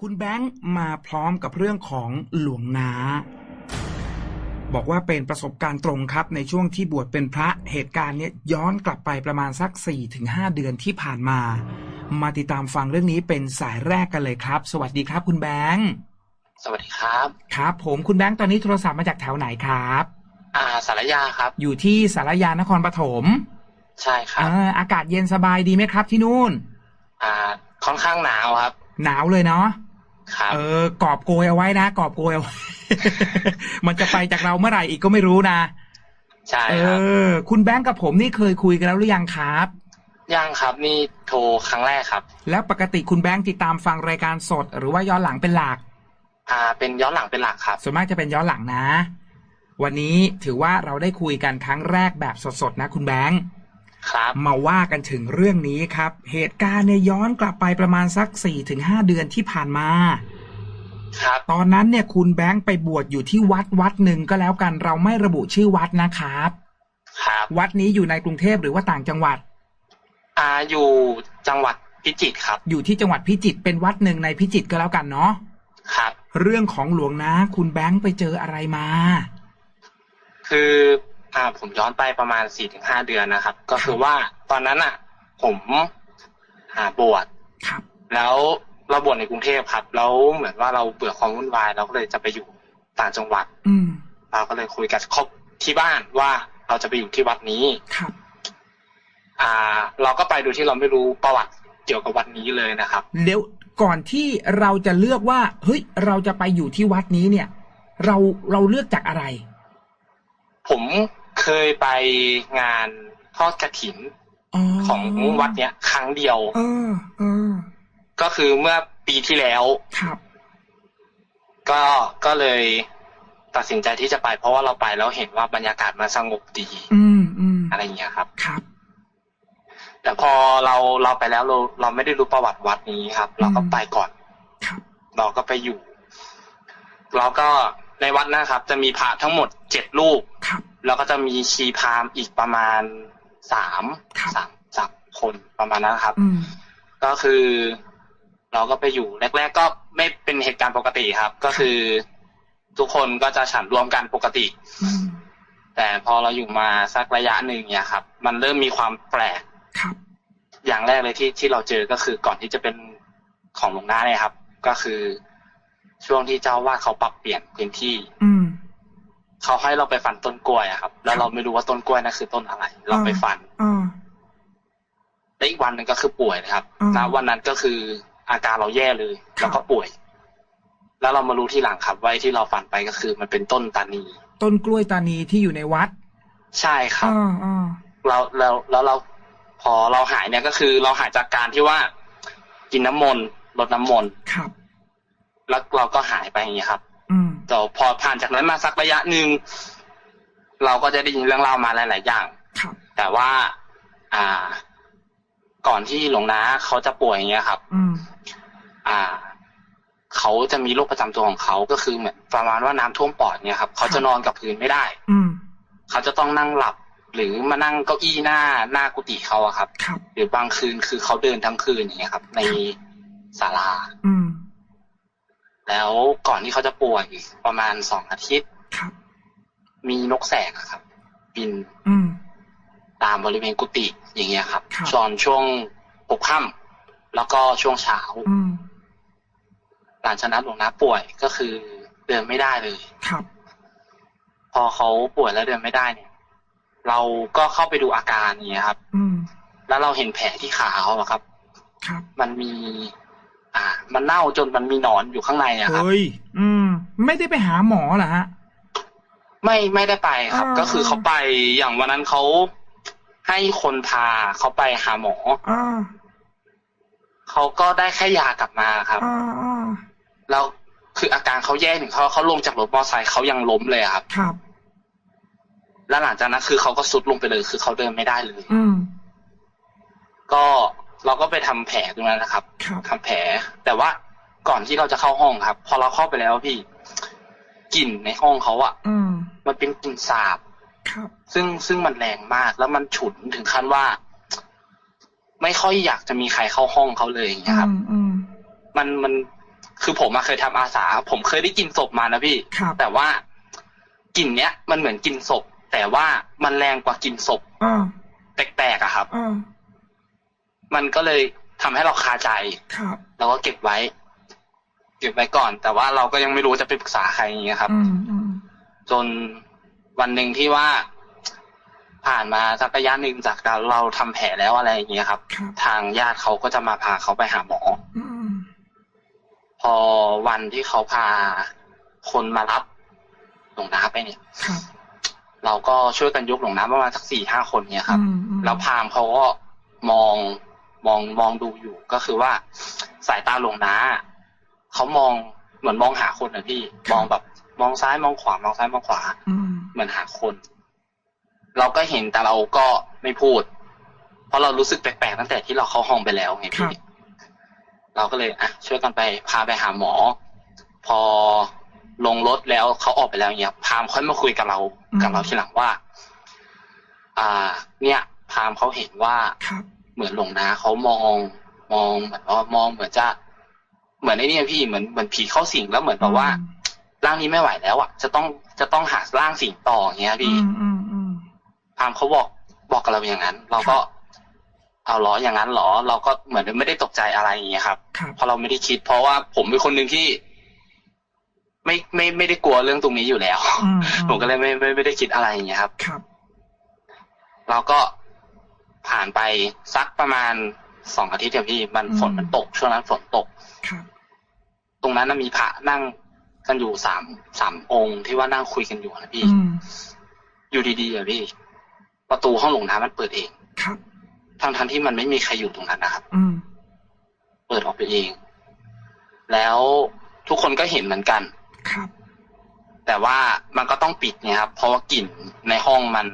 คุณแบงค์มาพร้อมกับเรื่องของหลวงนา บอกว่าเป็นประสบการณ์ตรงครับในช่วงที่บวชเป็นพระเหตุการณ์เนี้ยย้อนกลับไปประมาณสัก 4-5 เดือนที่ผ่านมา มาติดตามฟังเรื่องนี้เป็นสายแรกกันเลยครับ สวัสดีครับ คุณแบงค์สวัสดีครับ ครับ ผมคุณแบงค์ตอนนี้โทรศัพท์มาจากแถวไหนครับ อ่าสารยาครับ อยู่ที่สารยานครปฐมใช่ครับอ่าอากาศเย็นสบายดีไหมครับที่นู่น อ่าค่อนข้างหนาวครับ หนาวเลยเนาะครับ เออกอบโกยเอาไว้นะกอบโกยเอาไว้ มันจะไปจากเราเมื่อไหร่อีกก็ไม่รู้นะ ใช่เอครับอคุณแบงค์กับผมนี่เคยคุยกันแล้วหรือยังครับยังครับนี่โทรครั้งแรกครับ แล้วปกติคุณแบงค์ติดตามฟังรายการสด หรือว่าย้อนหลังเป็นหลัก อ่า เป็นย้อนหลังเป็นหลักครับส่วนมากจะเป็นย้อนหลังนะ วันนี้ถือว่าเราได้คุยกันครั้งแรกแบบสดๆนะ คุณแบงค์ ครับมาว่ากันถึงเรื่องนี้ครับ เหตุการณ์เนี่ยย้อนกลับไปประมาณสัก4ี่ถึงห้าเดือนที่ผ่านมาครับตอนนั้นเนี่ยคุณแบงค์ไปบวชอยู่ที่วัดวัดหนึ่งก็แล้วกันเราไม่ระบุชื่อวัดนะครับครับวัดนี้อยู่ในกรุงเทพหรือว่าต่างจังหวัด อ่าอยู่จังหวัดพิจิตรครับ อยู่ที่จังหวัดพิจิตรเป็นวัดหนึ่งในพิจิตรก็แล้วกันเนาะครับ เรื่องของหลวงนะ คุณแบงค์ไปเจออะไรมา คือ อ่าผมย้อนไปประมาณสี่ถึงห้าเดือนนะครับ ก็คือว่าตอนนั้นอะ ผมหาบวชครับ แล้วเราบวชในกรุงเทพครับแล้วเหมือนว่าเราเบื่อความวุ่นวายเราก็เลยจะไปอยู่ต่างจังหวัด อืมเราก็เลยคุยกับครอบที่บ้านว่าเราจะไปอยู่ที่วัดนี้ครับ อ่า เราก็ไปโดยที่เราไม่รู้ประวัติเกี่ยวกับวัดนี้เลยนะครับเดี๋ยวก่อนที่เราจะเลือกว่า เฮ้ย เราจะไปอยู่ที่วัดนี้เนี่ย เราเราเลือกจากอะไร ผม เคยไปงานทอดกระถินอ๋อของวัดเนี้ยครั้งเดียวเออเออก็คือเมื่อปีที่แล้วครับก็ก็เลยตัดสินใจที่จะไป เพราะว่าเราไปแล้วเห็นว่าบรรยากาศมันสงบดีอืมอืมอะไรอย่างเงี้ยครับครับ แต่พอเราเราไปแล้วเราเราไม่ได้รู้ประวัติวัดนี้ครับ เราก็ไปก่อนครับเราก็ไปอยู่แล้วก็ในวัดนะครับ จะมีพระทั้งหมดเจ็ดรูปครับ แล้วก็จะมีชีพราหมณ์อีกประมาณสามครับสามสามคนประมาณนั้นครับอืมก็คือ เราก็ไปอยู่แรก ๆ ก็ไม่เป็นเหตุการณ์ปกติครับ ก็คือ ทุกคนก็จะฉันรวมกันปกติอืมแต่พอเราอยู่มาสักระยะหนึ่งเนี่ยครับ มันเริ่มมีความแปลกครับอย่างแรกเลยที่ที่เราเจอก็คือก่อนที่จะเป็นของหลวงน้าเนี่ยครับ ก็คือช่วงที่เจ้าวาดเขาปรับเปลี่ยนพื้นที่ อืม เขาให้เราไปฟันต้นกล้วยอะครับ แล้วเราไม่รู้ว่าต้นกล้วยนั่นคือต้นอะไร เราไปฟันอ่าแล้วอีกวันหนึ่งก็คือป่วยนะครับอืมณวันนั้นก็คืออาการเราแย่เลยครับแล้วก็ป่วย แล้วเรามารู้ที่หลังครับว่าไอ้ที่เราฟันไปก็คือ มันเป็นต้นตานี ต้นกล้วยตานีที่อยู่ในวัด ใช่ครับอ่าอ่าเราแล้วแล้วเราพอเราหายเนี่ยก็คือ เราหายจากการที่ว่า กินน้ำมนต์ลดน้ำมนต์ครับ แล้วเราก็หายไปอย่างเงี้ยครับ อืมแต่พอผ่านจากนั้นมาสักระยะหนึ่งเราก็จะได้ยินเรื่องเล่ามาหลาย ๆ อย่างครับแต่ว่า อ่า ก่อนที่หลวงน้าเขาจะป่วยอย่างเงี้ยครับ อืม อ่า เขาจะมีโรคประจำตัวของเขาก็คือเหมือนประมาณว่าน้ำท่วมปอดเนี่ยครับ เขาจะนอนกับพื้นไม่ได้ อืม เขาจะต้องนั่งหลับ หรือมานั่งเก้าอี้หน้าหน้ากุฏิเขาอะครับครับหรือบางคืนคือเขาเดินทั้งคืนอย่างเงี้ยครับ ในศาลา อืม แล้วก่อนที่เขาจะป่วยประมาณสองอาทิตย์ครับมีนกแสกอะครับ บินอืมตามบริเวณกุฏิอย่างเงี้ยครับครับตอนช่วงปกค่ำแล้วก็ช่วงเช้าอืมหลังจากนั้นหลวงน้าป่วยก็คือเดินไม่ได้เลยครับ พอเขาป่วยแล้วเดินไม่ได้เนี่ย เราก็เข้าไปดูอาการอย่างเงี้ยครับ อืมแล้วเราเห็นแผลที่ขาเขาอะครับ ครับ มันมีอ่า มันเน่าจนมันมีหนอนอยู่ข้างในอะครับเฮ้ยอืม ไม่ได้ไปหาหมอเหรอฮะ ไม่ไม่ได้ไปครับอ่าก็คือเขาไปอย่างวันนั้นเขาให้คนพาเขาไปหาหมออ่าเขาก็ได้แค่ยากลับมาครับอ่าอ่าแล้วคืออาการเขาแย่ถึงเขาเขาลงจากรถมอเตอร์ไซค์เขายังล้มเลยอะครับ ครับ แล้วหลังจากนั้นคือเขาก็สุดลงไปเลย คือเขาเดินไม่ได้เลย อืมก็ เราก็ไปทำแผลตรงนั้นนะครับครับทำแผล แต่ว่าก่อนที่เราจะเข้าห้องครับ พอเราเข้าไปแล้วพี่กลิ่นในห้องเขาอะอืมมันเป็นกลิ่นสาบครับซึ่งซึ่งมันแรงมาก แล้วมันฉุนถึงขั้นว่า ไม่ค่อยอยากจะมีใครเข้าห้องเขาเลยอย่างเงี้ยครับอืมอืมมันมันคือผมอะเคยทำอาสา ผมเคยได้กินศพมานะพี่ครับแต่ว่ากลิ่นเนี้ยมันเหมือนกินศพ แต่ว่ามันแรงกว่ากินศพอ่าแปลกๆอะครับอ่า มันก็เลยทำให้เราคาใจครับเราก็เก็บไว้ เก็บไว้ก่อน แต่ว่าเราก็ยังไม่รู้จะไปปรึกษาใครอย่างเงี้ยครับอืมอืมจนวันหนึ่งที่ว่าผ่านมาสักระยะหนึ่งจากการเราทำแผลแล้วอะไรอย่างเงี้ยครับครับ ทางญาติเขาก็จะมาพาเขาไปหาหมออืมพอวันที่เขาพาคนมารับหลวงน้าไปเนี่ยครับเราก็ช่วยกันยกหลวงน้าประมาณสักสี่ห้าคนเนี่ยครับอืมอืมแล้วพราหมณ์เขาก็มอง มองมองดูอยู่ก็คือว่าสายตาหลวงน้าเขามองเหมือนมองหาคนนะพี่มองแบบ มองซ้ายมองขวามองซ้ายมองขวาอืมเหมือนหาคน เราก็เห็นแต่เราก็ไม่พูด เพราะเรารู้สึกแปลกๆตั้งแต่ที่เราเข้าห้องไปแล้วไงครัพี่บเราก็เลยอะช่วยกันไปพาไปหาหมอ พอลงรถแล้วเขาออกไปแล้วเนี่ยพามค่อยมาคุยกับเรากับเราทีหลังว่า อ่า เนี่ย พามเขาเห็นว่าครับ เหมือนหลวงนาเขามองมองเหมือนว่ามองเหมือนจะ เหมือนไอ้เนี่ยพี่เหมือนเหมือนผีเข้าสิงแล้วเหมือนแบบว่าร่างนี้ไม่ไหวแล้วอะจะต้องจะต้องหาร่างสิงต่ออย่างเงี้ยอืพี่มอืมอืมพามเขาบอกบอกกับเราอย่างนั้น เราก็เอาเหรออย่างนั้นเหรอ เราก็เหมือนไม่ได้ตกใจอะไรอย่างเงี้ยครับครับเพราะเราไม่ได้คิด เพราะว่าผมเป็นคนหนึ่งที่ ไม่ไม่ไม่ได้กลัวเรื่องตรงนี้อยู่แล้วอืมผมก็เลยไม่ไม่ไม่ได้คิดอะไรอย่างเงี้ยครับ ครับ เราก็ ผ่านไปสักประมาณสองอาทิตย์เดียวพี่มันฝนมันตกช่วงนั้นฝนตกครับตรงนั้นนะมีพระนั่งกันอยู่สามสามองค์ที่ว่านั่งคุยกันอยู่นะพี่อืมอยู่ดีๆอะพี่ ประตูห้องหลวงน้ำมันเปิดเองครับทั้งทั้งๆที่มันไม่มีใครอยู่ตรงนั้นนะครับ อืมเปิดออกไปเอง แล้วทุกคนก็เห็นเหมือนกันครับ แต่ว่ามันก็ต้องปิดเนี่ยครับ เพราะว่ากลิ่นในห้องมัน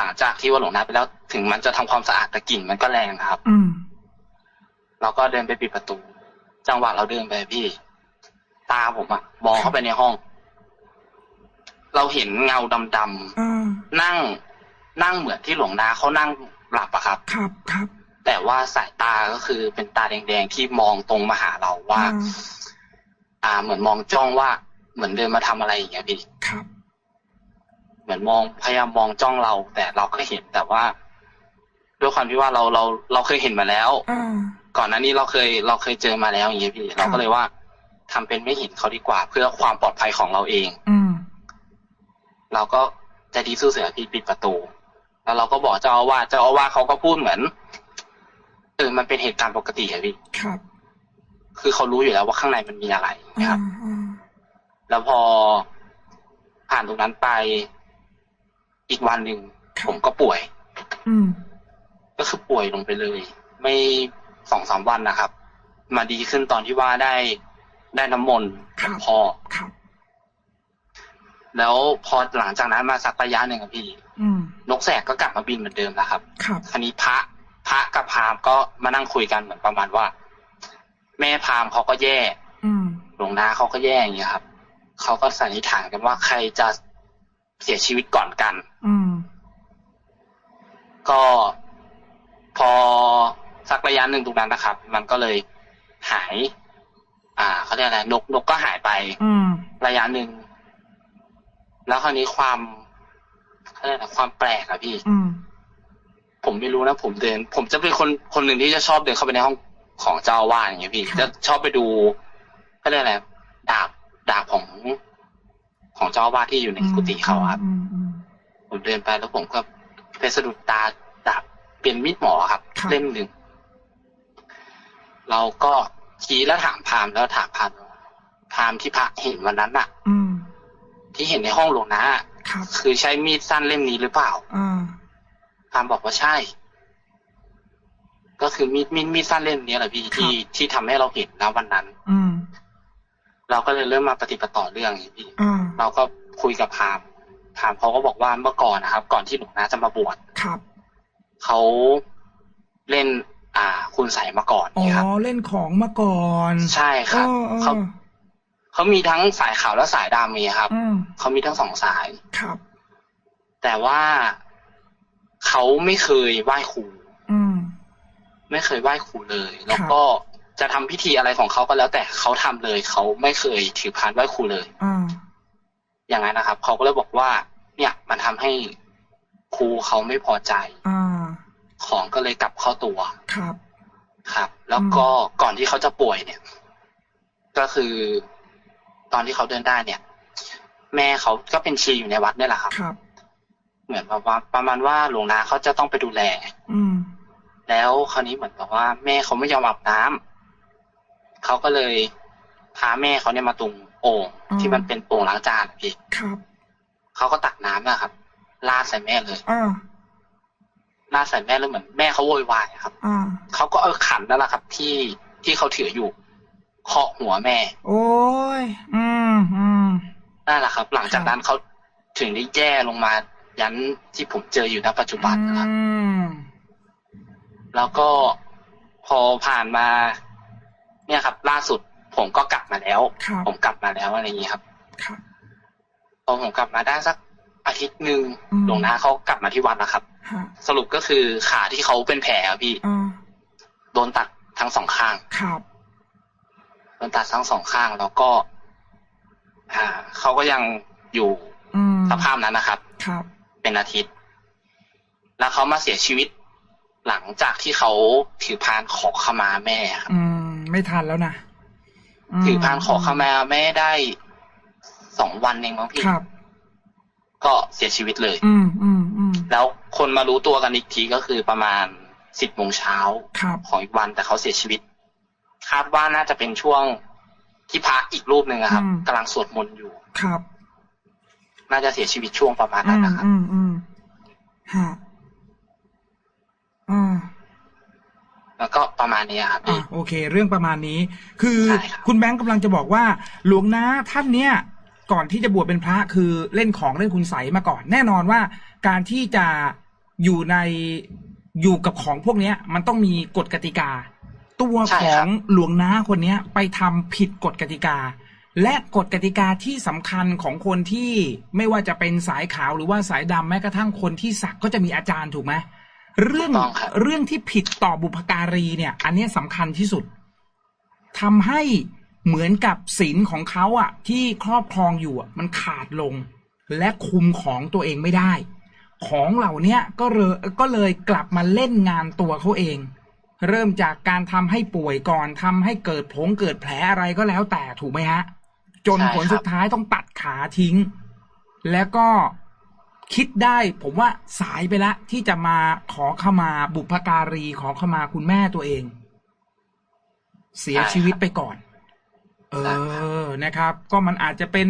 หลังจากที่ว่าหลวงน้ำไปแล้ว ถึงมันจะทำความสะอาดแต่กลิ่นมันก็แรงนะครับ อืมเราก็เดินไปปิดประตู จังหวะเราเดินไปพี่ ตาผมอะมองเข้าไปในห้อง เราเห็นเงาดำอ่าๆนั่ง นั่งเหมือนที่หลวงนาเขานั่งหลับอะครับ ครับครับ แต่ว่าสายตาก็คือเป็นตาแดงๆที่มองตรงมาหาเราว่า อ่าอ่าเหมือนมองจ้องว่า เหมือนเดินมาทำอะไรอย่างเงี้ยพี่ครับเห มือนมองพยายามมองจ้องเรา แต่เราก็เห็นแต่ว่า ด้วยความที่ว่าเราเราเราเคยเห็นมาแล้วอ่าก่อนหน้านี้เราเคยเราเคยเจอมาแล้วอย่างเงี้ยพี่เราก็เลยว่าทำเป็นไม่เห็นเขาดีกว่า เพื่อความปลอดภัยของเราเอง อืมเราก็ใจดีสู้เสือพี่ปิดประตู แล้วเราก็บอกเจ้าอาวาสเจ้าอาวาสเขาก็พูดเหมือนเออมันเป็นเหตุการณ์ปกติอะพี่ครับ คือเขารู้อยู่แล้วว่าข้างในมันมีอะไรนะคอ่ารับอ่าแล้วพอผ่านตรงนั้นไป อีกวันหนึ่งผมก็ป่วย อืม ก็คือป่วยลงไปเลย ไม่สองสามวันนะครับ มาดีขึ้นตอนที่ว่าได้ได้น้ำมนต์กับพ่อครับแล้วพอหลังจากนั้นมาสักระยะหนึ่งอะพี่อืมนกแสกก็กลับมาบินเหมือนเดิมแล้วครับครับคราวนี้พระพระกับพราหมณ์ก็มานั่งคุยกันเหมือนประมาณว่า แม่พราหมณ์เขาก็แย่อืมหลวงนาเขาก็แย่อย่างเงี้ยครับเขาก็สันนิษฐานกันว่าใครจะ เสียชีวิตก่อนกัน อืม ก็พอสักระยะหนึ่งตรงนั้นนะครับ มันก็เลยหาย อ่าเขาเรียกอะไรนกนกก็หายไป อืม ระยะหนึ่งแล้วคราวนี้ความเขาเรียกอะไรความแปลกอะพี่ อืม ผมไม่รู้นะผมเดิน ผมจะเป็นคนคนหนึ่งที่จะชอบเดินเข้าไปในห้องของเจ้าอาวาสอย่างเงี้ยพี่ครับจะชอบไปดูเขาเรียกอะไรดาบดาบของ ของเจ้าอาวาสที่อยู่ในกุฏิเขาครับอืมอืมผมเดินไปแล้วผมก็ไปสะดุดตาดาบเป็นมีดหมอครับครับเล่มหนึ่งเราก็ชี้แล้วถามพราหมณ์แล้วถามพราหมณ์ว่าพราหมณ์ที่พระเห็นวันนั้นอะอืมที่เห็นในห้องหลวงนะครับคือใช้มีดสั้นเล่มนี้หรือเปล่าอ่าพราหมณ์บอกว่าใช่ ก็คือมีดมีดมีดสั้นเล่มนี้แหละพี่ที่ที่ทำให้เราเห็นนะวันนั้น อืมเราก็เลยเริ่มมาปฏิปต่อเรื่องอย่างนี้พี่อ่า เราก็คุยกับพราหมณ์พราหมณ์เขาก็บอกว่าเมื่อก่อนนะครับ ก่อนที่หลวงนาจะมาบวชครับเขาเล่น อ่า คุณใสยมาก่อนอ๋อนี่ครับเล่นของมาก่อน ใช่ครับอ๋ออ๋อเขาเขามีทั้งสายขาวและสายดำมีครับอืมเขามีทั้งสองสายครับ แต่ว่าเขาไม่เคยไหว้ครูอืมไม่เคยไหว้ครูเลย แล้วก็จะทำพิธีอะไรของเขาก็แล้วแต่เขาทำเลยเขาไม่เคยถือพานไหว้ครูเลยอ่า อย่างนั้นนะครับ เขาก็เลยบอกว่า เนี่ยมันทำให้ครูเขาไม่พอใจอ่าของก็เลยกลับเข้าตัวครับ ครับ แล้วก็ก่อนที่เขาจะป่วยเนี่ย ก็คือ ตอนที่เขาเดินได้เนี่ย แม่เขาก็เป็นชีอยู่ในวัดนี่แหละครับครับ เหมือนแบบว่าประมาณว่าหลวงนาเขาจะต้องไปดูแล อืม แล้วคราวนี้เหมือนกับว่า แม่เขาไม่ยอมอาบน้ำเขาก็เลยพาแม่เขาเนี่ยมาตรง โอ่งอืมที่มันเป็นโอ่งล้างจานอะพี่ครับเขาก็ตักน้ำนะครับราดใส่แม่เลยอ่าราดใส่แม่แล้วเหมือนแม่เขาโวยวายอะครับอ่าเขาก็เอาขันนั่นแหละครับ ที่ที่เขาถืออยู่เคาะหัวแม่โอ้ยอืมอืม นั่นแหละครับ หลังจากนั้นเขาถึงได้แย่ลงมา ยันที่ผมเจออยู่ณปัจจุบันนะครับ อืมแล้วก็พอผ่านมา เนี่ยครับ ล่าสุด ผมก็กลับมาแล้ว ครับผมกลับมาแล้วอะไรอย่างนี้ครับ ครับ พอผมกลับมาได้สักอาทิตย์หนึ่งอืม หลวงนาเขากลับมาที่วัดนะครับ ฮะสรุปก็คือขาที่เขาเป็นแผลอะพี่อ่าโดนตัดทั้งสองข้างครับ โดนตัดทั้งสองข้างแล้วก็ อ่าเขาก็ยังอยู่อืมสภาพนั้นนะครับ ครับ เป็นอาทิตย์ แล้วเขามาเสียชีวิต หลังจากที่เขาถือพานขอขมาแม่ครับ อืม ไม่ทันแล้วนะม ถือพานขอขมาแม่ได้สองวันเองมั้งพี่ครับก็เสียชีวิตเลย อืมอืมอืมแล้วคนมารู้ตัวกันอีกทีก็คือประมาณสิบโมงเช้าครับของอีกวันแต่เขาเสียชีวิต คาดว่าน่าจะเป็นช่วงที่พระอีกรูปหนึ่งอะครับอืมกำลังสวดมนต์อยู่ครับ น่าจะเสียชีวิตช่วงประมาณอืนั้นมนะครับอืมอืมฮะอ่า แล้วก็ประมาณนี้ครับอะพี่โอเค เรื่องประมาณนี้ คือใช่ครับคุณแบงค์กำลังจะบอกว่า หลวงนาท่านเนี้ยก่อนที่จะบวชเป็นพระคือเล่นของเล่นคุณใสยมาก่อน แน่นอนว่าการที่จะอยู่ในอยู่กับของพวกเนี้ย มันต้องมีกฎกติกา ตัวใช่ขคอรังบหลวงนาคนเนี้ย ไปทำผิดกฎกติกา และกฎกติกาที่สำคัญของคนที่ไม่ว่าจะเป็นสายขาวหรือว่าสายดำแม้กระทั่งคนที่สักก็จะมีอาจารย์ถูกไหม เรื่องถูกต้องครับเรื่องที่ผิดต่อบุพการีเนี่ย อันเนี้ยสำคัญที่สุดทำให้เหมือนกับศีลของเขาอะ ที่ครอบครองอยู่อะ มันขาดลง และคุมของตัวเองไม่ได้ ของเหล่าเนี้ยก็เลยก็เลยกลับมาเล่นงานตัวเขาเอง เริ่มจากการทำให้ป่วยก่อนทำให้เกิดผงเกิดแผลอะไรก็แล้วแต่ถูกไหมฮะ จนใช่ผลครับสุดท้ายต้องตัดขาทิ้ง แล้วก็ คิดได้ผมว่าสายไปแล้วที่จะมาขอขมาบุพการีขอขมาคุณแม่ตัวเอง เสียชีวิตไปก่อน เออนะครับ ก็มันอาจจะเป็น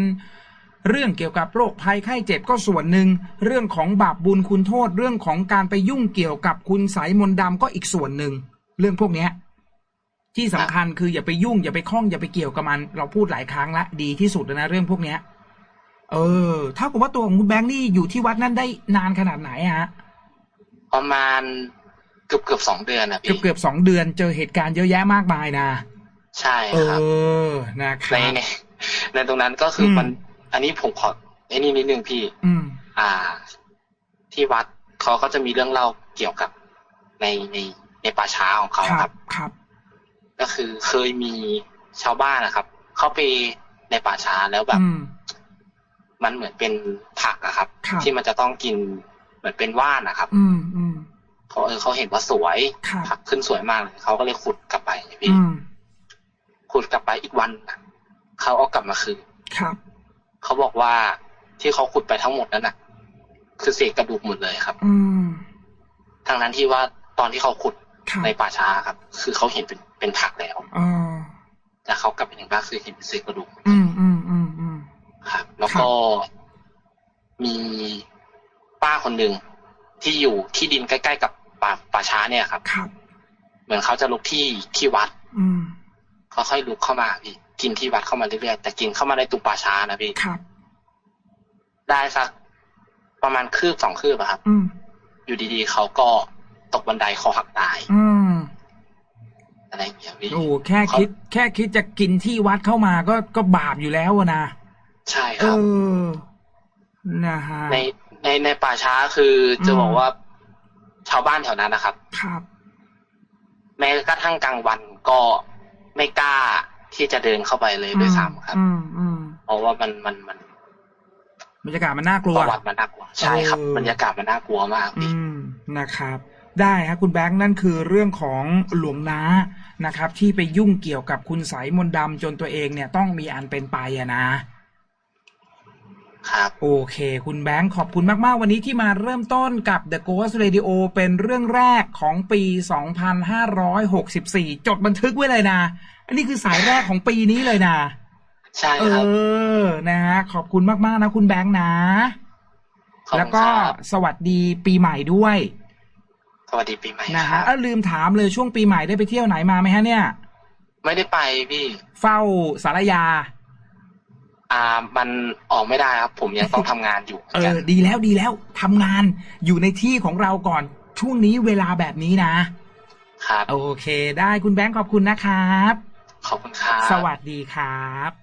เรื่องเกี่ยวกับโรคภัยไข้เจ็บก็ส่วนหนึ่ง เรื่องของบาปบุญคุณโทษเรื่องของการไปยุ่งเกี่ยวกับคุณสายมนต์ดำก็อีกส่วนหนึ่ง เรื่องพวกเนี้ย ที่สำคัญคืออย่าไปยุ่งอย่าไปคล้องอย่าไปเกี่ยวกับมัน เราพูดหลายครั้งละดีที่สุดนะเรื่องพวกเนี้ย เออเท่ากับว่าตัวของคุณแบงค์นี่อยู่ที่วัดนั้นได้นานขนาดไหนอะฮะประมาณเกือบเกือบสองเดือนนะเกือบพี่เกือบสองเดือนเจอเหตุการณ์เยอะแยะมากมายนะใช่เอครับ อนะคในรับ ในในตรงนั้นก็คืออม มัน อันนี้ผมขอไอ้นี่นิดนึงพี่ อืม อ่า ที่วัดเขาก็จะมีเรื่องเล่าเกี่ยวกับในในในป่าช้าของเขาคครัรับ บครับก็คือเคยมีชาวบ้านนะครับ เข้าไปในป่าช้าแล้วแบบอืม มันเหมือนเป็นผักอะครับครับ ที่มันจะต้องกินเหมือนเป็นว่านนะครับ อืมอืมเขาเออเขาเห็นว่าสวยครับผักขึ้นสวยมากเลยเขาก็เลยขุดกลับไปพี่อืมขุดกลับไปอีกวันน่ะเขาเอากลับมาคืนครับเขาบอกว่าที่เขาขุดไปทั้งหมดนั้นน่ะ คือเศษกระดูกหมดเลยครับ อืมทั้งนั้นที่ว่าตอนที่เขาขุดครับในป่าช้าครับ คือเขาเห็นเป็นเป็นผักแล้วอ๋อแต่เขากลับไปถึงบ้านคือเห็นเป็นเศษกระดูกอืมอืมอืมอืม ครับ แล้วก็มีป้าคนหนึ่งที่อยู่ที่ดินใกล้ๆกับป่าป่าช้าเนี่ยครับครับ เหมือนเขาจะลุกที่ที่วัด อืมเขาค่อยลุกเข้ามาพี่กินที่วัดเข้ามาเรื่อยๆแต่กินเข้ามาในตุป่าช้านะพี่ครับ ได้สักประมาณคืบสองคืบอะครับ อืมอยู่ดีๆเขาก็ตกบันไดคอหักตาย อืมอะไรอย่างเงี้ยพี่โอ้แค่คิด แค่คิดจะกินที่วัดเข้ามาก็ก็บาปอยู่แล้วอะนะ ใช่คเอรับอนะฮะในในในป่าช้าคือจะอืมบอกว่าชาวบ้านแถวนั้นนะครับ ครับ แม้กระทั่งกลางวันก็ไม่กล้าที่จะเดินเข้าไปเลยด้วยซ้ำครับอืมอืมเพราะว่ามันมันมันบรรยากาศมันน่ากลัวประวัติมันน่ากลัวใช่ครับเออบรรยากาศมันน่ากลัวมากอืพี่มนะครับ ได้ฮะคุณแบงค์นั่นคือเรื่องของหลวงน้านะครับ ที่ไปยุ่งเกี่ยวกับคุณสายมนต์ดำจนตัวเองเนี่ยต้องมีอันเป็นไปอะนะ ครับโอเค คุณแบงค์ขอบคุณมาก ๆ วันนี้ที่มาเริ่มต้นกับ The Ghost Radio เป็นเรื่องแรกของปี 2564 จดบันทึกไว้เลยนะ อันนี้คือสายแรกของปีนี้เลยนะ ใช่เอครับอนะฮะขอบคุณมาก ๆ นะ คุณแบงค์นะขอบแล้วคุณก็ครับสวัสดีปีใหม่ด้วย สวัสดีปีใหม่นะคฮะรับเอ้าลืมถามเลยช่วงปีใหม่ได้ไปเที่ยวไหนมาไหมฮะเนี่ย ไม่ได้ไปพี่ เฝ้าสารยา อ่ามันออกไม่ได้ครับ ผมยังต้องทำงานอยู่เหมืเออนกันอดีแล้วดีแล้วทำงานอยู่ในที่ของเราก่อนช่วงนี้เวลาแบบนี้นะ ครับ โอเค ได้คุณแบงค์ขอบคุณนะครับ ขอบคุณครับ สวัสดีครับ